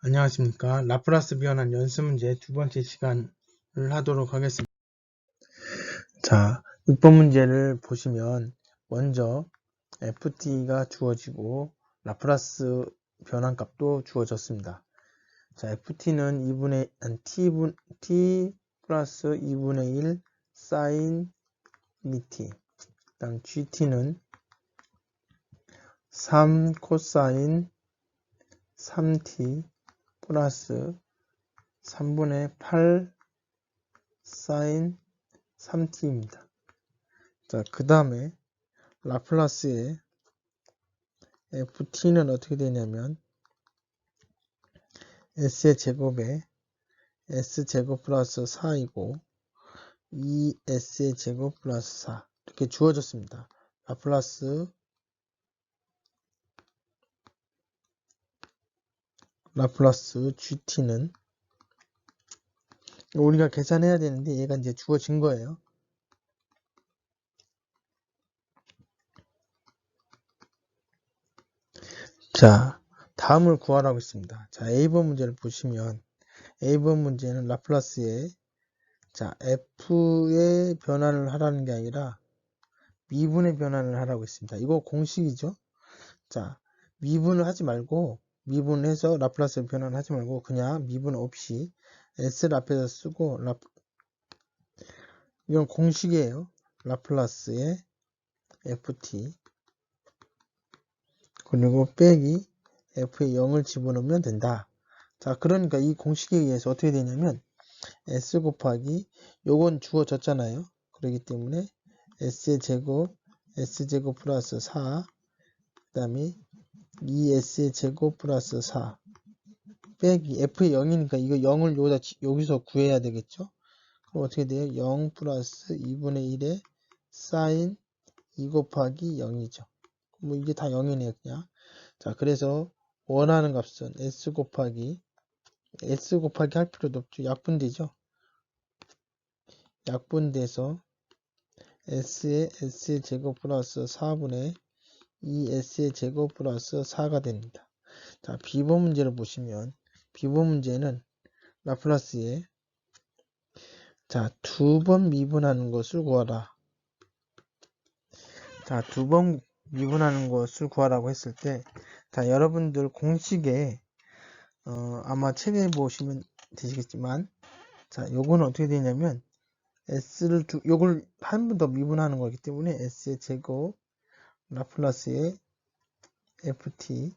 안녕하십니까. 라플라스 변환 연습 문제 두 번째 시간을 하도록 하겠습니다. 자, 6번 문제를 보시면 먼저 ft가 주어지고 라플라스 변환 값도 주어졌습니다. 자, ft는 2분의 t분 t 플러스 2분의 1 사인 2t. 그다음 gt는 3 코사인 3t 플러스 3분의 8 사인 3t입니다. 자, 그 다음에 라플라스의 ft는 어떻게 되냐면 s의 제곱에 s제곱 플러스 4이고 2s의 제곱 플러스 4 이렇게 주어졌습니다. 라플라스 라플라스 GT는 우리가 계산해야 되는데 얘가 이제 주어진 거예요. 자, 다음을 구하라고 했습니다. 자, A번 문제를 보시면 A번 문제는 라플라스의 자, F의 변환을 하라는 게 아니라 미분의 변환을 하라고 했습니다. 이거 공식이죠. 자, 미분을 하지 말고 미분해서 라플라스 변환 하지 말고 그냥 미분 없이 s를 앞에서 쓰고 라... 이건 공식이에요. 라플라스의 ft 그리고 빼기 f에 0을 집어넣으면 된다. 자, 그러니까 이 공식에 의해서 어떻게 되냐면 s 곱하기 요건 주어졌잖아요. 그렇기 때문에 s의 제곱 s제곱 플러스 4 그 다음에 2s의 제곱 플러스 4 빼기 f의 0이니까 이거 0을 여기다, 여기서 구해야 되겠죠? 그럼 어떻게 돼요? 0 플러스 2분의 1의 사인 2 곱하기 0이죠. 뭐 이게 다 0이네요 그냥. 자 그래서 원하는 값은 s 곱하기 s 곱하기 할 필요도 없죠. 약분되죠? 약분돼서 s의 s의 제곱 플러스 4분의 2s의 제곱 플러스 4가 됩니다. 자, 비번 문제를 보시면 비번 문제는 라플라스에 자, 두 번 미분하는 것을 구하라. 자, 두 번 미분하는 것을 구하라고 했을 때 자, 여러분들 공식에 어, 아마 책에 보시면 되시겠지만 자, 요거는 어떻게 되냐면 s를 두, 요걸 한 번 더 미분하는 거기 때문에 s의 제곱 라플라스의 ft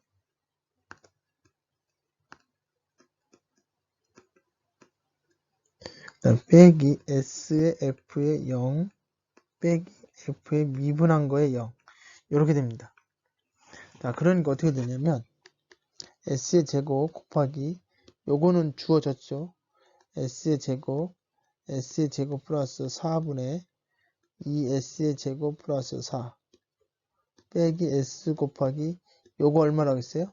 빼기 s의 f의 0 빼기 f의 미분한 거의 0 이렇게 됩니다. 자 그러니까 어떻게 되냐면 s의 제곱 곱하기 요거는 주어졌죠. s의 제곱 s의 제곱 플러스 4분의 2s의 제곱 플러스 4 빼기 s 곱하기 요거 얼마라고 했어요?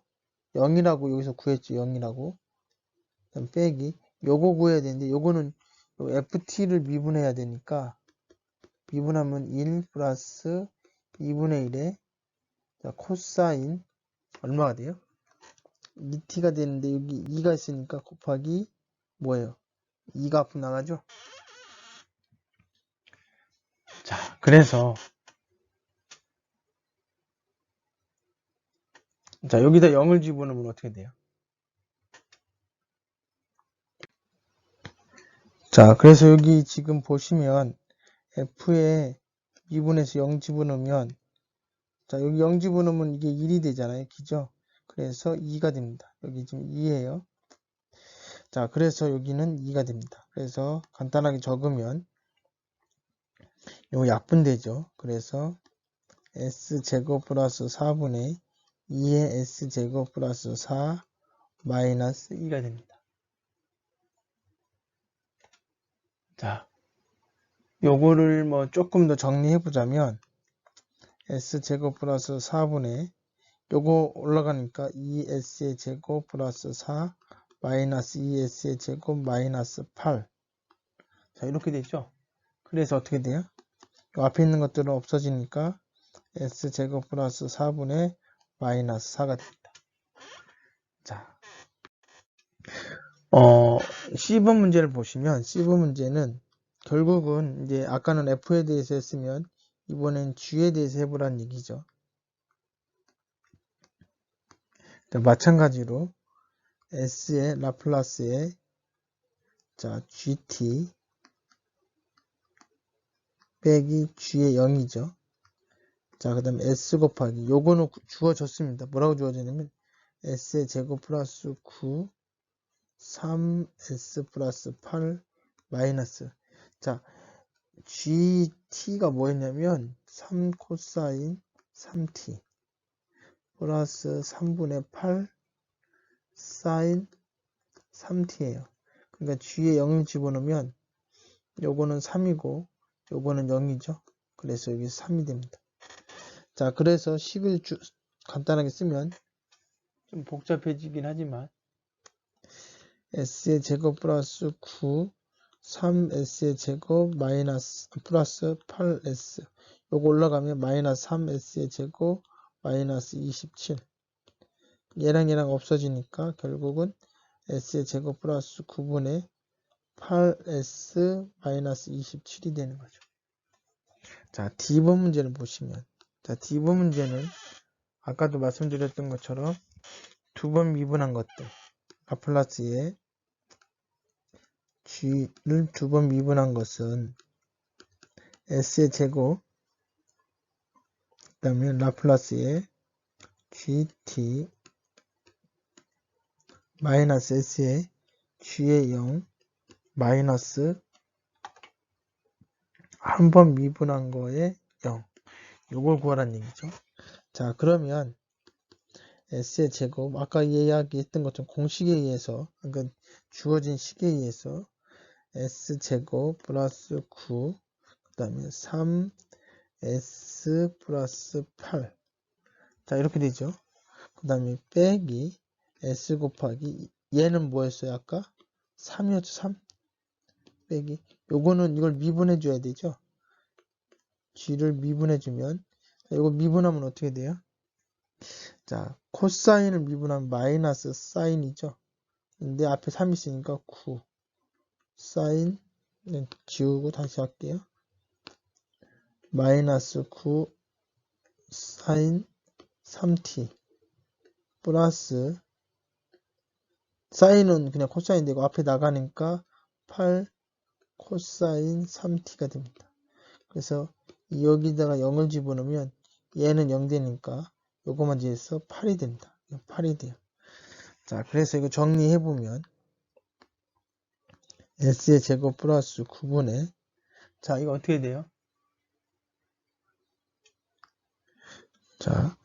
0이라고 여기서 구했죠. 0이라고. 그다음 빼기 요거 구해야 되는데 요거는 ft를 미분해야 되니까 미분하면 1 플러스 2분의 1에 자, 코사인 얼마가 돼요? 2t가 되는데 여기 2가 있으니까 곱하기 뭐예요? 2가 앞으로 나가죠? 자, 그래서 자, 여기다 0을 집어넣으면 어떻게 돼요? 자, 그래서 여기 지금 보시면 f에 2분에서 0 집어넣으면 자, 여기 0 집어넣으면 이게 1이 되잖아요. 그죠? 그래서 2가 됩니다. 여기 지금 2예요. 자, 그래서 여기는 2가 됩니다. 그래서 간단하게 적으면 요 약분되죠. 그래서 s제곱 플러스 4분의 2의 s제곱 플러스 4 마이너스 2가 됩니다. 자, 요거를 뭐 조금 더 정리해 보자면 s제곱 플러스 4분의 요거 올라가니까 2s의 제곱 플러스 4 마이너스 2s의 제곱 마이너스 8 자, 이렇게 되죠. 그래서 어떻게 돼요? 요 앞에 있는 것들은 없어지니까 s제곱 플러스 4분의 마이너스 4가 됩니다. 자, 어, C번 문제를 보시면 C번 문제는 결국은 이제 아까는 F에 대해서 했으면 이번엔 G에 대해서 해보란 얘기죠. 자, 마찬가지로 S의 라플라스의 자, GT 빼기 G의 0이죠. 자, 그 다음에 S 곱하기 요거는 구- 주어졌습니다. 뭐라고 주어지냐면 S의 제곱 플러스 9 3S 플러스 8 마이너스 자 GT가 뭐였냐면 3 코사인 3T 플러스 3분의 8 사인 3T예요. 그러니까 G에 0을 집어넣으면 요거는 3이고 요거는 0이죠. 그래서 여기 3이 됩니다. 자 그래서 식을 주- 간단하게 쓰면 좀 복잡해지긴 하지만 s의 제곱 플러스 9 3s의 제곱 마이너스 플러스 8s 요거 올라가면 마이너스 3s의 제곱 마이너스 27 얘랑 얘랑 없어지니까 결국은 s의 제곱 플러스 9분의 8s 마이너스 27이 되는 거죠. 자 D번 문제를 보시면 자 D번 문제는 아까도 말씀드렸던 것처럼 두 번 미분한 것들 라플라스의 g를 두 번 미분한 것은 s의 제곱 그 다음에 라플라스의 gt 마이너스 s의 g의 0 마이너스 한 번 미분한 거에 0 요걸 구하라는 얘기죠. 자 그러면 s의 제곱 아까 이야기했던 것처럼 공식에 의해서 그러니까 주어진 식에 의해서 s제곱 플러스 9 그 다음에 3s 플러스 8 자 이렇게 되죠. 그 다음에 빼기 s 곱하기 얘는 뭐였어요 아까? 3이었죠 3 빼기. 요거는 이걸 미분해 줘야 되죠 g를 미분해 주면 이거 미분하면 어떻게 돼요 자 코사인을 미분하면 마이너스 사인이죠 근데 앞에 3 있으니까 9 사인 네, 지우고 다시 할게요. 마이너스 9 사인 3t 플러스 사인은 그냥 코사인 되고 앞에 나가니까 8 코사인 3t가 됩니다. 그래서 여기다가 0을 집어넣으면 얘는 0 되니까 요거만 지해서 8이 됩니다. 8이 돼요. 자, 그래서 이거 정리해보면 s의 제곱 플러스 9분의 자 이거 어떻게 돼요? 자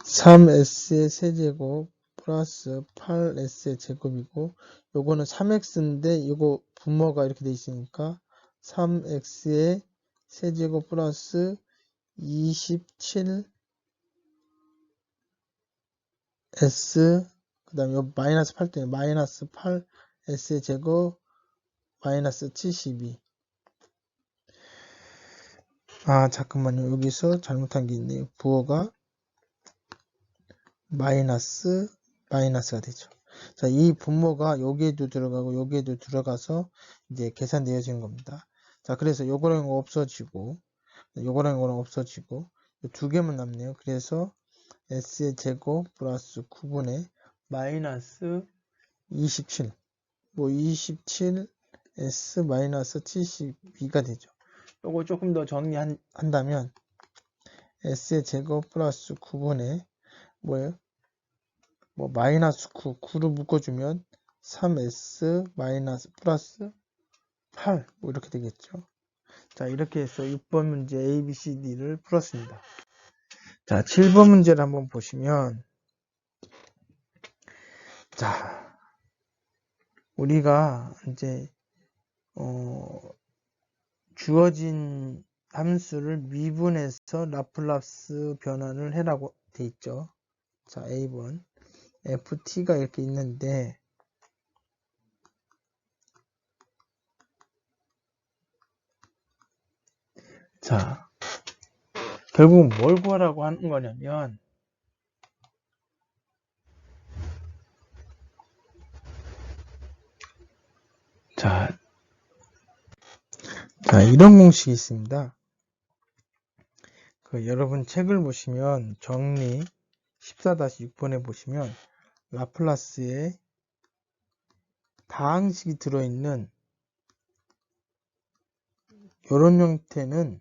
3s의 세제곱 플러스 8s의 제곱이고 요거는 3x인데 요거 분모가 이렇게 돼 있으니까 3x의 세제곱 플러스 27 s 그 다음에 요 마이너스 8 때문에 마이너스 8 s의 제곱 마이너스 72. 아, 잠깐만요. 여기서 잘못한 게 있네요. 부호가 마이너스, 마이너스가 되죠. 자, 이 분모가 여기에도 들어가고 여기에도 들어가서 이제 계산되어지는 겁니다. 자, 그래서 요거랑 이거 없어지고, 요거랑 이거랑 없어지고, 두 개만 남네요. 그래서 s의 제곱 플러스 9분의 마이너스 27. 뭐 27 s-72가 되죠. 요거 조금 더 정리한다면 s의 제곱 플러스 9분의 뭐예요? 뭐 마이너스 9, 9를 묶어주면 3s 마이너스 플러스 8, 뭐 이렇게 되겠죠. 자, 이렇게 해서 6번 문제 A, B, C, D를 풀었습니다. 자, 7번 문제를 한번 보시면 자, 우리가 이제 어, 주어진 함수를 미분해서 라플라스 변환을 해라고 돼 있죠. 자, A번 ft가 이렇게 있는데 자, 결국은 뭘 구하라고 하는 거냐면 자, 자, 이런 공식이 있습니다. 그 여러분 책을 보시면 정리 14-6번에 보시면 라플라스의 다항식이 들어있는 이런 형태는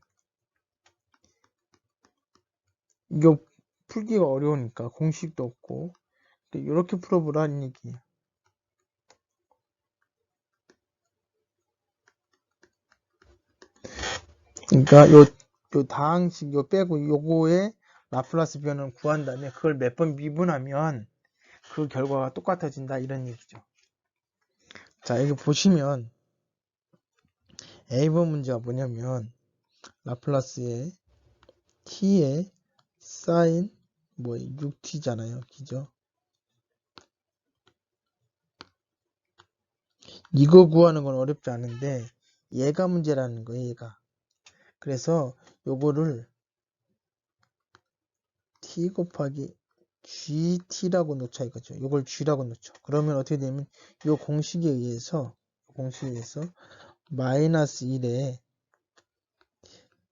이거 풀기가 어려우니까 공식도 없고 이렇게 풀어보라는 얘기예요. 그러니까 요, 요 다항식 요 빼고 요거의 라플라스 변을 구한 다음에 그걸 몇 번 미분하면 그 결과가 똑같아진다 이런 얘기죠. 자 여기 보시면 A번 문제가 뭐냐면 라플라스의 t의 사인 뭐 6t잖아요. 그죠? 이거 구하는 건 어렵지 않은데 얘가 문제라는 거예요. 얘가. 그래서 요거를 t 곱하기 gt라고 놓자 이거죠. 요걸 g라고 놓죠. 그러면 어떻게 되면 요 공식에 의해서 공식에 의해서 마이너스 1에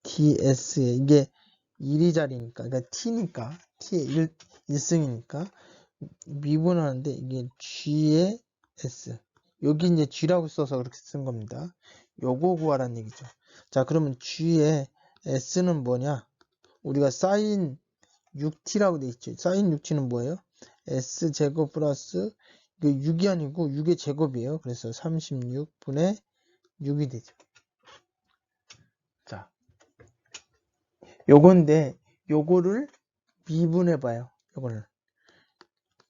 ds에 이게 1이 자리니까 그러니까 t니까 t의 1, 1승이니까 미분하는데 이게 g의 s 여기 이제 g라고 써서 그렇게 쓴 겁니다. 요거 구하라는 얘기죠. 자 그러면 g의 s는 뭐냐 우리가 사인 6t라고 돼 있죠. 사인 6t는 뭐예요? s제곱 플러스 이거 6이 아니고 6의 제곱이에요. 그래서 36분의 6이 되죠. 요건데 요거를 미분해 봐요. 요거를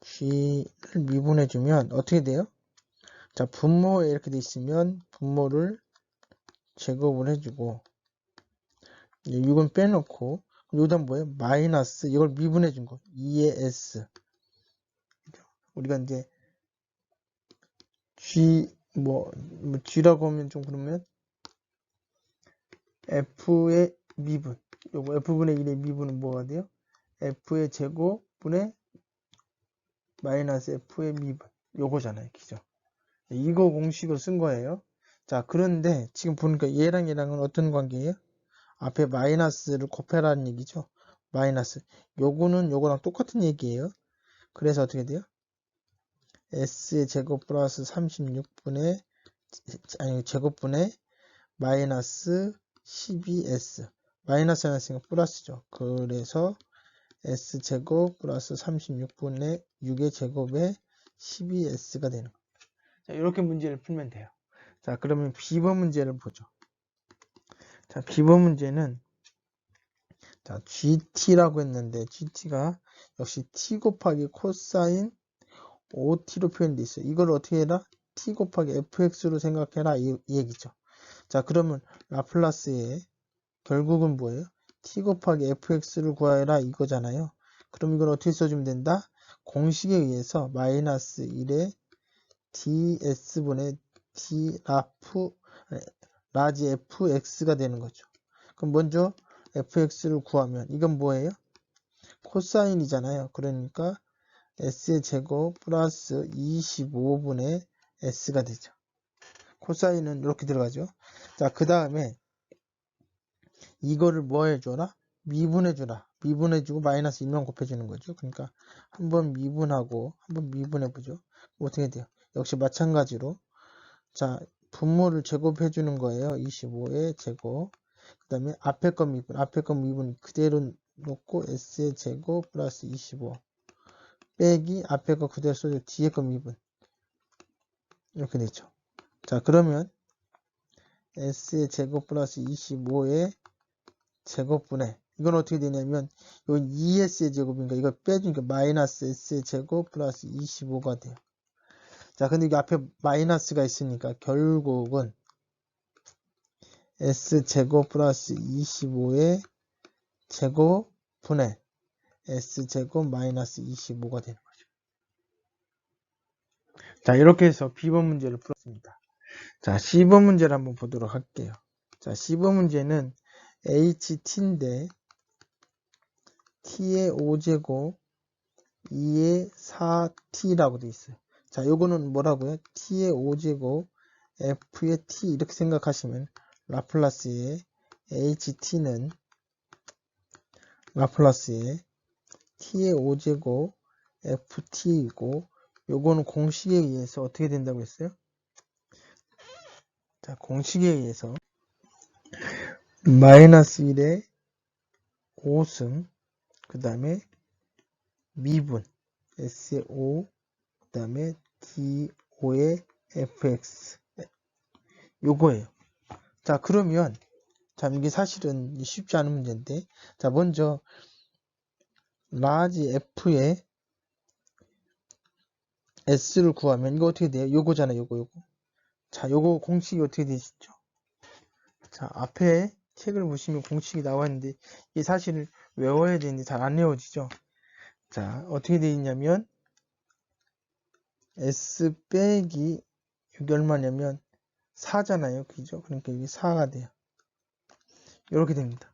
g를 미분해 주면 어떻게 돼요? 자, 분모에 이렇게 돼 있으면 분모를 제곱을 해주고 6은 빼놓고 요단 뭐예요? 마이너스 이걸 미분해 준 거. 2의 s 우리가 이제 g 뭐, 뭐 g라고 하면 좀 그러면 f의 미분 요거 f분의 1의 미분은 뭐가 돼요? f의 제곱분의 마이너스 f의 미분 요거잖아요. 기죠? 이거 공식을 쓴 거예요. 자 그런데 지금 보니까 얘랑 얘랑은 어떤 관계예요? 앞에 마이너스를 곱해라는 얘기죠. 마이너스. 요거는 요거랑 똑같은 얘기예요. 그래서 어떻게 돼요? s의 제곱 플러스 36분의 아니 제곱분의 마이너스 12s 마이너스 있으니까 플러스죠. 그래서 s제곱 플러스 36분의 6의 제곱에 12s가 되는 거예요. 자, 이렇게 문제를 풀면 돼요. 자, 그러면 B번 문제를 보죠. 자, B번 문제는 자, GT라고 했는데 GT가 역시 T 곱하기 코사인 5T로 표현되어 있어요. 이걸 어떻게 해라? T 곱하기 FX로 생각해라 이, 이 얘기죠. 자, 그러면 라플라스의 결국은 뭐예요? T 곱하기 FX를 구하라 이거잖아요. 그럼 이걸 어떻게 써주면 된다? 공식에 의해서 마이너스 1에 DS분의 D 라프 라지 fx가 되는 거죠. 그럼 먼저 fx를 구하면 이건 뭐예요? 코사인이잖아요. 그러니까 s의 제곱 플러스 25분의 s가 되죠. 코사인은 이렇게 들어가죠. 자, 그 다음에 이거를 뭐 해줘라? 미분해주라. 미분해주고 마이너스 1만 곱해주는 거죠. 그러니까 한번 미분하고 한번 미분해보죠. 어떻게 돼요? 역시 마찬가지로 자 분모를 제곱해 주는 거예요. 25의 제곱. 그 다음에 앞에 거 미분, 앞에 거 미분 그대로 놓고 s의 제곱 플러스 25 빼기 앞에 거 그대로 써줘 뒤에 거 미분 이렇게 되죠. 자 그러면 s의 제곱 플러스 25의 제곱분의 이건 어떻게 되냐면 이건 2s의 제곱인가 이거 빼주니까 마이너스 s의 제곱 플러스 25가 돼요. 자, 근데 이게 앞에 마이너스가 있으니까 결국은 s제곱 플러스 25의 제곱 분의 s제곱 마이너스 25가 되는 거죠. 자, 이렇게 해서 B번 문제를 풀었습니다. 자, C번 문제를 한번 보도록 할게요. 자, C번 문제는 HT인데 T의 5제곱 2의 4T라고 되어 있어요. 자, 요거는 뭐라고요? t의 5제곱 f의 t 이렇게 생각하시면 라플라스의 ht는 라플라스의 t의 5제곱 ft이고 요거는 공식에 의해서 어떻게 된다고 했어요? 자, 공식에 의해서 마이너스 1의 5승 그 다음에 미분 S의 5 그 다음에 D5의 fx 요거예요. 자 그러면 자 이게 사실은 쉽지 않은 문제인데 자 먼저 라지 f의 s를 구하면 이거 어떻게 돼요? 요거잖아요 요거 요거 자 요거 공식이 어떻게 되시죠? 자 앞에 책을 보시면 공식이 나와 있는데 이게 사실 외워야 되는데 잘 안 외워지죠? 자 어떻게 되어 있냐면 s 빼기 이게 얼마냐면 4잖아요 그죠? 그러니까 이게 4가 돼요 이렇게 됩니다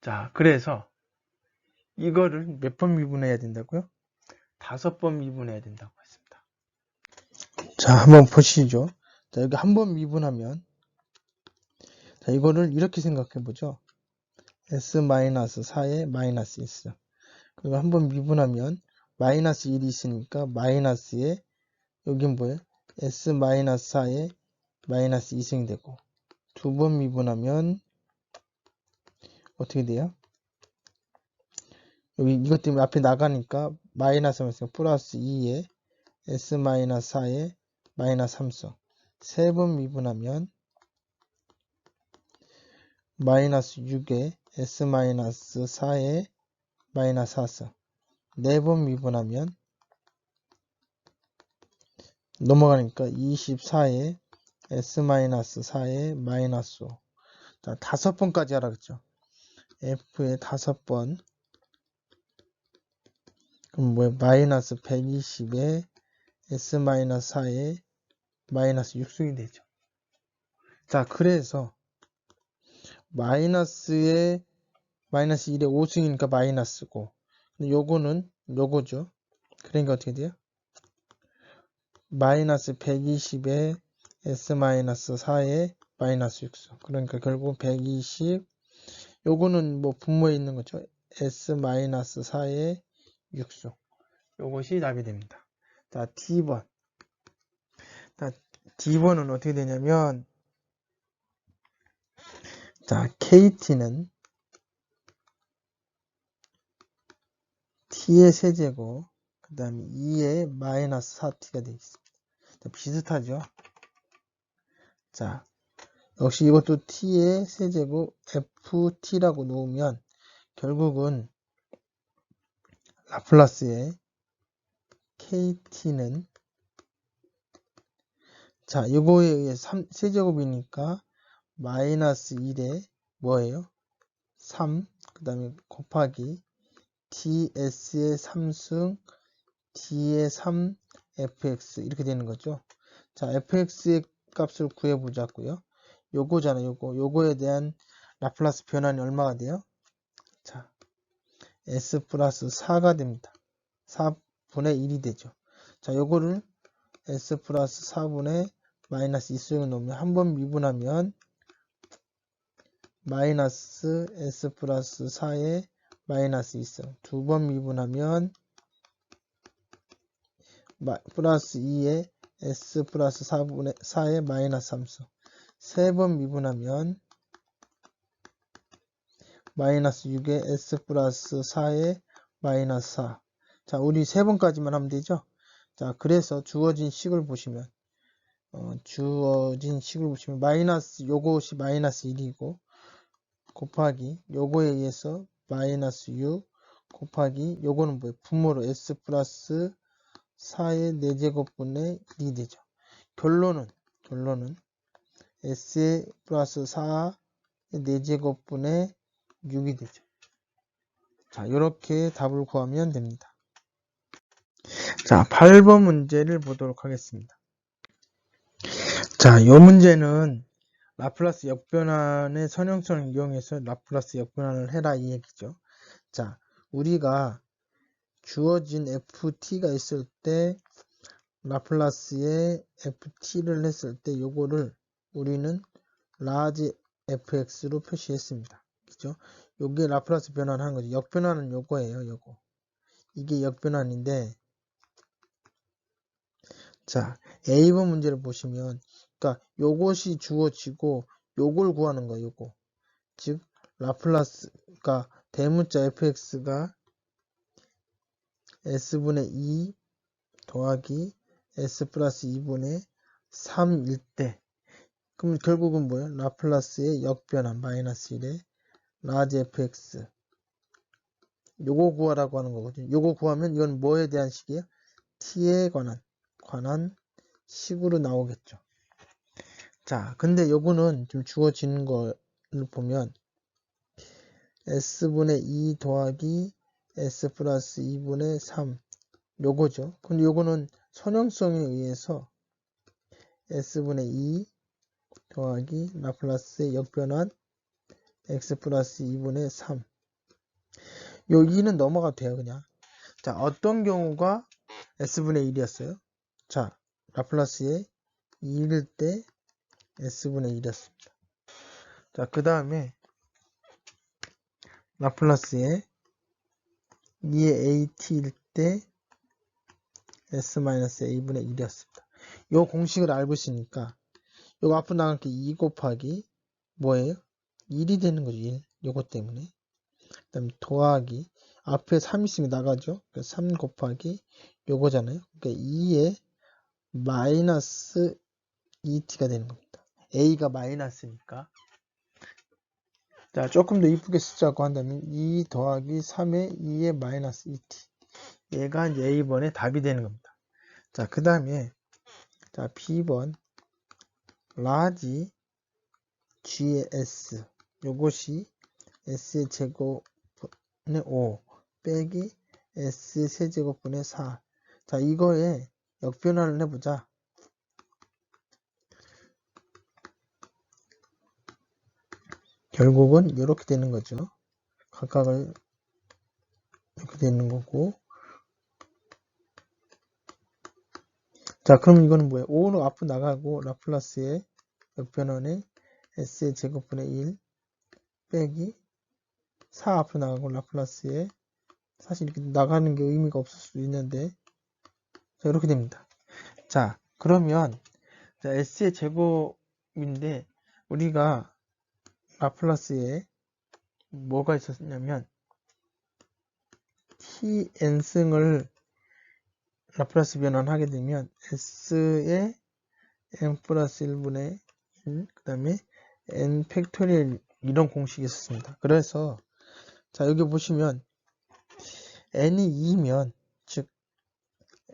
자 그래서 이거를 몇 번 미분해야 된다고요? 다섯 번 미분해야 된다고 했습니다. 자, 한번 보시죠. 자, 여기 한 번 미분하면, 자, 이거를 이렇게 생각해 보죠. S-4에 마이너스 있어. 그리고 한번 미분하면, 마이너스 1이 있으니까, 마이너스에, 여긴 뭐예요? S-4에 마이너스 2승이 되고, 두 번 미분하면, 어떻게 돼요? 여기 이것 때문에 앞에 나가니까 마이너스 하면서 플러스 2에 s 마이너스 4에 마이너스 3성 세번 미분하면 마이너스 6에 s 마이너스 4에 마이너스 4성 네번 미분하면 넘어가니까 24에 s 마이너스 4에 마이너스 5 자, 다섯 번까지 하라 그랬죠 f의 다섯 번 그럼 뭐야? 마이너스 120에 s 마이너스 4에 마이너스 6승이 되죠. 자, 그래서 마이너스에 마이너스 1에 5승이니까 마이너스고 근데 요거는 요거죠. 그러니까 어떻게 돼요? 마이너스 120에 s 마이너스 4에 마이너스 6승 그러니까 결국 120 요거는 뭐 분모에 있는 거죠. s 마이너스 4에 육수. 요것이 답이 됩니다. 자, D번. 자, D번은 어떻게 되냐면, 자, KT는 T의 세제곱, 그 다음에 2의 마이너스 4T가 되어 있습니다. 자, 비슷하죠? 자, 역시 이것도 T의 세제곱 FT라고 놓으면, 결국은 라플라스의 kt는 자 이거에 의해 3, 세제곱이니까 마이너스 1에 뭐예요? 3 그 다음에 곱하기 ds의 3승 d의 3 fx 이렇게 되는 거죠. 자 fx의 값을 구해보자고요. 요거잖아 요거 요거에 대한 라플라스 변환이 얼마가 돼요? 자 s 플러스 4가 됩니다. 4분의 1이 되죠. 자, 요거를 s 플러스 4분의 마이너스 2수에 놓으면 한 번 미분하면 마이너스 s 플러스 4에 마이너스 2승 두 번 미분하면 플러스 2에 s 플러스 4분의 4에 마이너스 3승 세 번 미분하면 마이너스 6에 s 플러스 4에 마이너스 4. 자, 우리 세 번까지만 하면 되죠? 자, 그래서 주어진 식을 보시면, 어, 주어진 식을 보시면, 마이너스, 요것이 마이너스 1이고, 곱하기, 요거에 의해서 마이너스 6, 곱하기, 요거는 뭐예요? 분모로 s 플러스 4의 4제곱분의 1이 되죠. 결론은, 결론은, s 플러스 4의 4제곱분의 6이 되죠. 자, 이렇게 답을 구하면 됩니다. 자, 8번 문제를 보도록 하겠습니다. 자, 이 문제는 라플라스 역변환의 선형성을 이용해서 라플라스 역변환을 해라 이 얘기죠. 자, 우리가 주어진 ft가 있을 때 라플라스의 ft를 했을 때 요거를 우리는 라지 fx로 표시했습니다. 그죠? 요게 라플라스 변환을 한 거죠. 역변환은 요거예요, 요거. 이게 역변환인데, 자, A번 문제를 보시면, 그러니까 요것이 주어지고, 요걸 구하는 거예요, 요거. 즉, 라플라스가, 대문자 fx가 s분의 2 더하기 s 플러스 2분의 3일 때, 그럼 결국은 뭐예요? 라플라스의 역변환 마이너스 1에 라지 fx 요거 구하라고 하는 거거든요. 요거 구하면 이건 뭐에 대한 식이에요? t에 관한 관한 식으로 나오겠죠. 자, 근데 요거는 좀 주어지는 거를 보면 s분의 2 더하기 s 플러스 2분의 3 요거죠. 근데 요거는 선형성에 의해서 s분의 2 더하기 라플라스의 역변환 x 플러스 2분의 3 여기는 넘어가도 돼요 그냥. 자 어떤 경우가 s분의 1이었어요? 자 라플라스의 2일 때 s분의 1이었습니다 자 그 다음에 라플라스의 2의 at일 때 s-a분의 1이었습니다 이 공식을 알고 있으니까 요거 앞으로 나갈 게 2 곱하기 뭐예요? 1이 되는 거죠. 1. 요거 때문에. 그 다음에 더하기 앞에 3 있으면 나가죠. 3 곱하기 요거잖아요. 그러니까 2에 마이너스 2t가 되는 겁니다. A가 마이너스니까. 자, 조금 더 이쁘게 쓰자고 한다면 2 더하기 3에 2에 마이너스 2t. 얘가 이제 A번의 답이 되는 겁니다. 자, 그 다음에 자, B번 라지 G의 S 요것이 S의 제곱분의 5 빼기 S 세제곱분의 4 자, 이거에 역변환을 해보자. 결국은 이렇게 되는 거죠. 각각을 이렇게 되는 거고 자 그럼 이거는 뭐예요? 5는 앞으로 나가고 라플라스의 역변환에 s의 제곱분의 1 빼기 4 앞으로 나가고 라플라스의 사실 이렇게 나가는 게 의미가 없을 수도 있는데 자 이렇게 됩니다. 자 그러면 자, s의 제곱인데 우리가 라플라스에 뭐가 있었냐면 tn승을 라플라스 변환하게 되면 s의 n 플러스 1분의 1, 그 다음에 n 팩토리얼 이런 공식이 있었습니다. 그래서 자 여기 보시면 n이 2면 즉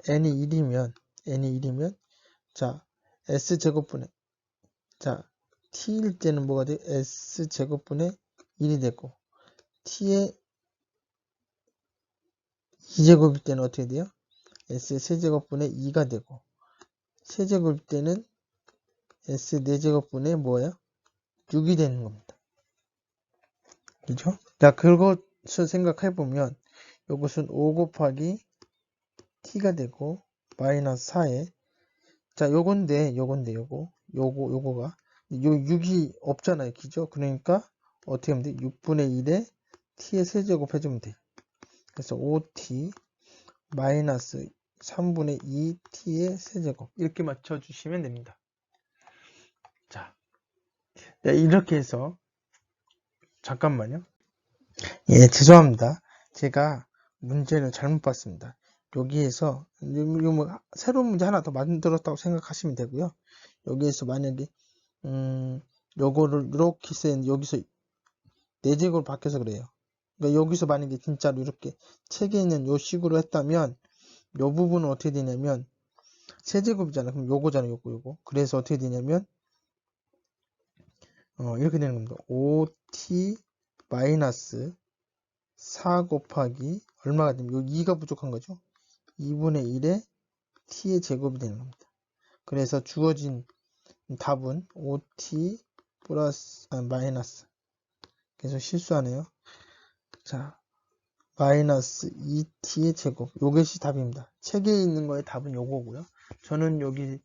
n이 1이면 n이 1이면 자 s 제곱분의 자 t일 때는 뭐가 돼? s 제곱분의 1이 되고 t의 2제곱일 때는 어떻게 돼요? s 세제곱분의 2가 되고 세제곱일 때는 s 4제곱분의 뭐예요? 6이 되는 겁니다. 그죠? 자, 그것을 생각해 보면 이것은 5 곱하기 t가 되고 마이너스 4에 자, 요건데 요건데 요거 요거 요거가 요 6이 없잖아요. 그죠? 그러니까 어떻게 하면 돼? 6분의 1에 t의 세제곱 해주면 돼. 그래서 5t 마이너스 3분의 2t의 세제곱 이렇게 맞춰주시면 됩니다. 자, 네, 이렇게 해서 잠깐만요. 예, 죄송합니다. 제가 문제를 잘못 봤습니다. 여기에서 뭐 새로운 문제 하나 더 만들었다고 생각하시면 되고요. 여기에서 만약에 음, 요거를 이렇게 쓴 여기서 4제곱을 바뀌어서 그래요. 그러니까 여기서 만약에 진짜로 이렇게 책에 있는 요 식으로 했다면 요 부분은 어떻게 되냐면 세제곱이잖아. 그럼 요거잖아. 요거 요거. 그래서 어떻게 되냐면 어, 이렇게 되는 겁니다. 5t 마이너스 4 곱하기 얼마가 되면 요 2가 부족한 거죠. 2분의 1에 t의 제곱이 되는 겁니다. 그래서 주어진 답은 5t 플러스 아, 마이너스 그래서 실수하네요. 자 마이너스 2t의 제곱. 요것이 답입니다. 책에 있는 거의 답은 요거고요. 저는 여기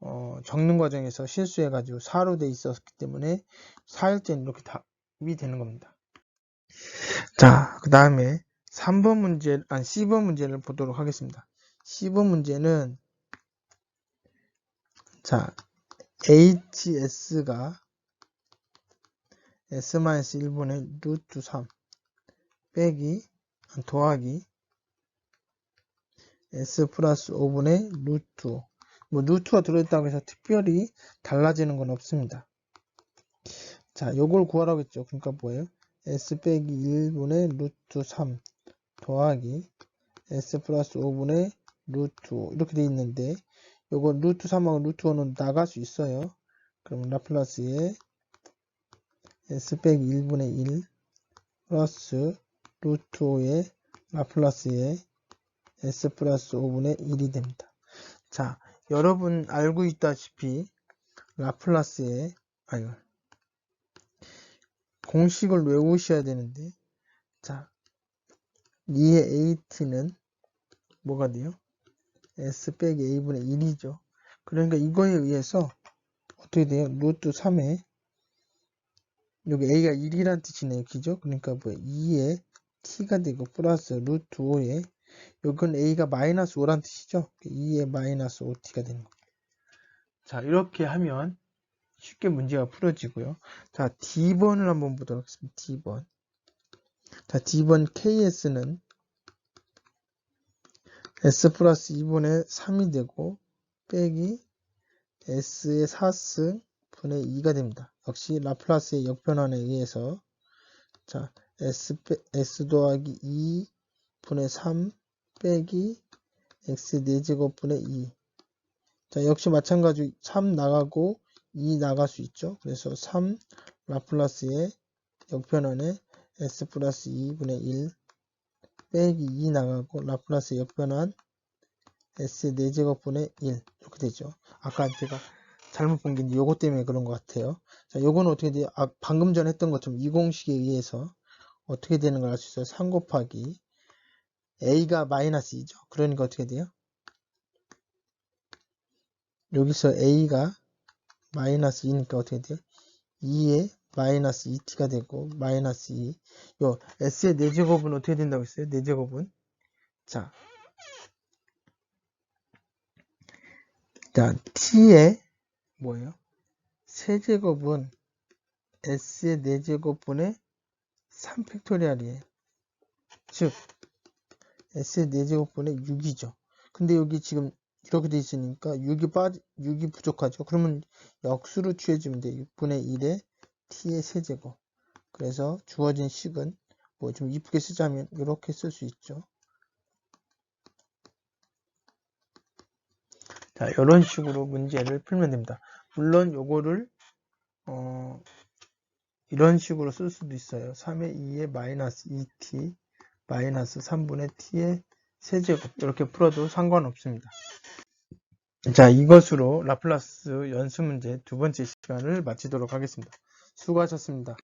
어, 적는 과정에서 실수해가지고 4로 돼 있었기 때문에 4일 때는 이렇게 답이 되는 겁니다. 자, 그 다음에 3번 문제, 아니, C번 문제를 보도록 하겠습니다. C번 문제는, 자, HS가 S-1분의 루트 3 빼기, 아, 더하기 S 플러스 5분의 루트 5. 뭐, 루트가 들어있다고 해서 특별히 달라지는 건 없습니다. 자, 요걸 구하라고 했죠. 그러니까 뭐예요? S 빼기 1분의 루트 3 더하기 S 플러스 5분의 루트 5 이렇게 돼 있는데 요거 루트 3하고 루트 5는 나갈 수 있어요. 그럼 라플라스에 S 빼기 1분의 1 플러스 루트 5의 라플라스에 S 플러스 5분의 1이 됩니다. 자, 여러분 알고 있다시피 라플라스의 아니 공식을 외우셔야 되는데 자 2의 AT는 뭐가 돼요? S 빼기 A분의 1이죠. 그러니까 이거에 의해서 어떻게 돼요? 루트 3에 여기 A가 1이란 뜻이네요. 그죠? 그러니까 뭐 2에 T가 되고 플러스 루트 5에 여기는 A가 마이너스 5란 뜻이죠. 2에 마이너스 5T가 되는 겁니다. 자 이렇게 하면 쉽게 문제가 풀어지고요. 자, D번을 한번 보도록 하겠습니다. D번. 자, D번 KS는 S 플러스 2분의 3이 되고, 빼기 S의 4승 분의 2가 됩니다. 역시 라플라스의 역변환에 의해서, 자, S, 빼, S 더하기 2 분의 3 빼기 X 4제곱 분의 2. 자, 역시 마찬가지 3 나가고 2 나갈 수 있죠. 그래서 3 라플라스의 역변환에 s 플러스 2분의 1 빼기 2 나가고 라플라스 역변환 s 4제곱분의 1 이렇게 되죠. 아까 제가 잘못 본 게 요거 때문에 그런 것 같아요. 자, 요거는 어떻게 돼요? 아, 방금 전에 했던 것처럼 이 공식에 의해서 어떻게 되는 걸 알 수 있어요. 3 곱하기 a가 마이너스 2죠. 그러니까 어떻게 돼요? 여기서 a가 마이너스 2니까 어떻게 돼요? 2에 마이너스 2t가 되고 마이너스 2. 요 s의 4제곱은 어떻게 된다고 했어요? 4제곱은 자, 자 t의 뭐예요? 세제곱은 s의 4제곱분의 3팩토리얼이에요. 즉 s의 4제곱분의 6이죠. 근데 여기 지금 이렇게 돼 있으니까 6이 빠지, 6이 부족하죠. 그러면 역수로 취해주면 돼. 6분의 1에 t의 세제곱. 그래서 주어진 식은 뭐 좀 이쁘게 쓰자면 이렇게 쓸 수 있죠. 자, 이런 식으로 문제를 풀면 됩니다. 물론 요거를 어, 이런 식으로 쓸 수도 있어요. 3의 2의 마이너스 2t 마이너스 3분의 t의 세제곱 이렇게 풀어도 상관없습니다. 자, 이것으로 라플라스 연수 문제 두 번째 시간을 마치도록 하겠습니다. 수고하셨습니다.